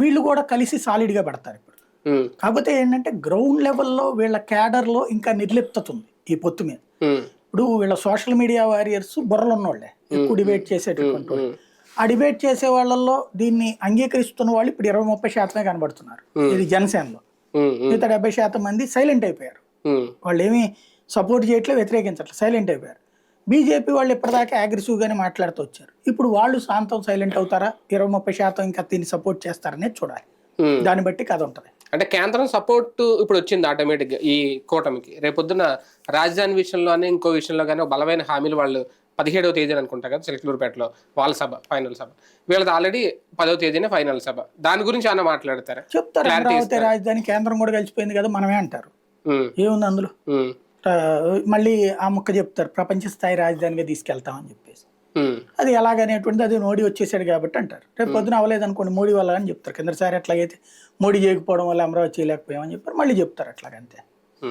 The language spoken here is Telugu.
వీళ్ళు కూడా కలిసి సాలిడ్గా పెడతారు ఇప్పుడు. కాకపోతే ఏంటంటే గ్రౌండ్ లెవెల్లో వీళ్ళ క్యాడర్లో ఇంకా నిర్లిప్తత ఉంది ఈ పొత్తు మీద. ఇప్పుడు వీళ్ళ సోషల్ మీడియా వారియర్స్ బుర్రలు ఉన్నోళ్ళే ఎక్కువ డిబేట్ చేసేటటువంటి వాళ్ళు. ఆ డిబేట్ చేసే వాళ్ళల్లో దీన్ని అంగీకరిస్తున్న వాళ్ళు ఇప్పుడు ఇరవై ముప్పై శాతమే కనబడుతున్నారు. ఇది జనసేనలో. మిగతా డెబ్బై శాతం మంది సైలెంట్ అయిపోయారు. వాళ్ళు ఏమీ సపోర్ట్ చేయట్లేదు వ్యతిరేకించట్లేదు సైలెంట్ అయిపోయారు. బీజేపీ వాళ్ళు ఇప్పటిదాకా అగ్రెసివ్గానే మాట్లాడుతూ వచ్చారు. ఇప్పుడు వాళ్ళు శాంతం సైలెంట్ అవుతారా? ఇరవై ముప్పై శాతం ఇంకా దీన్ని సపోర్ట్ చేస్తారనేది చూడాలి. దాన్ని బట్టి కథ ఉంటుంది. అంటే కేంద్రం సపోర్ట్ ఇప్పుడు వచ్చింది ఆటోమేటిక్ ఈ కూటమికి. రేపొద్దున రాజధాని విషయంలోనే ఇంకో విషయంలో కానీ బలమైన హామీలు వాళ్ళు పదిహేడవ తేదీన అనుకుంటా కదా చిలకలూరుపేటలో వాళ్ళ సభ ఫైనల్ సభ. వీళ్ళది ఆల్రెడీ పదవ తేదీనే ఫైనల్ సభ. దాని గురించి ఏమైనా మాట్లాడతారా? చెప్తారు రాజధాని కేంద్రం కూడా కలిసిపోయింది కదా మనమే అంటారు. ఏముంది అందులో? మళ్ళీ ఆ ముక్క చెప్తారు ప్రపంచ స్థాయి రాజధానిగా తీసుకెళ్తామని చెప్పేసి. అది ఎలాగనేటువంటిది అది మోడీ వచ్చేసాడు కాబట్టి అంటారు. రేపు పొద్దున అవ్వలేదు అనుకోండి మోడీ వల్ల అని చెప్తారు. కిందసారి ఎట్లాగైతే మోడీ చేయకపోవడం వల్ల అమరావతి చేయలేకపోయామని చెప్పారు. మళ్ళీ చెప్తారు అట్లాగంతే.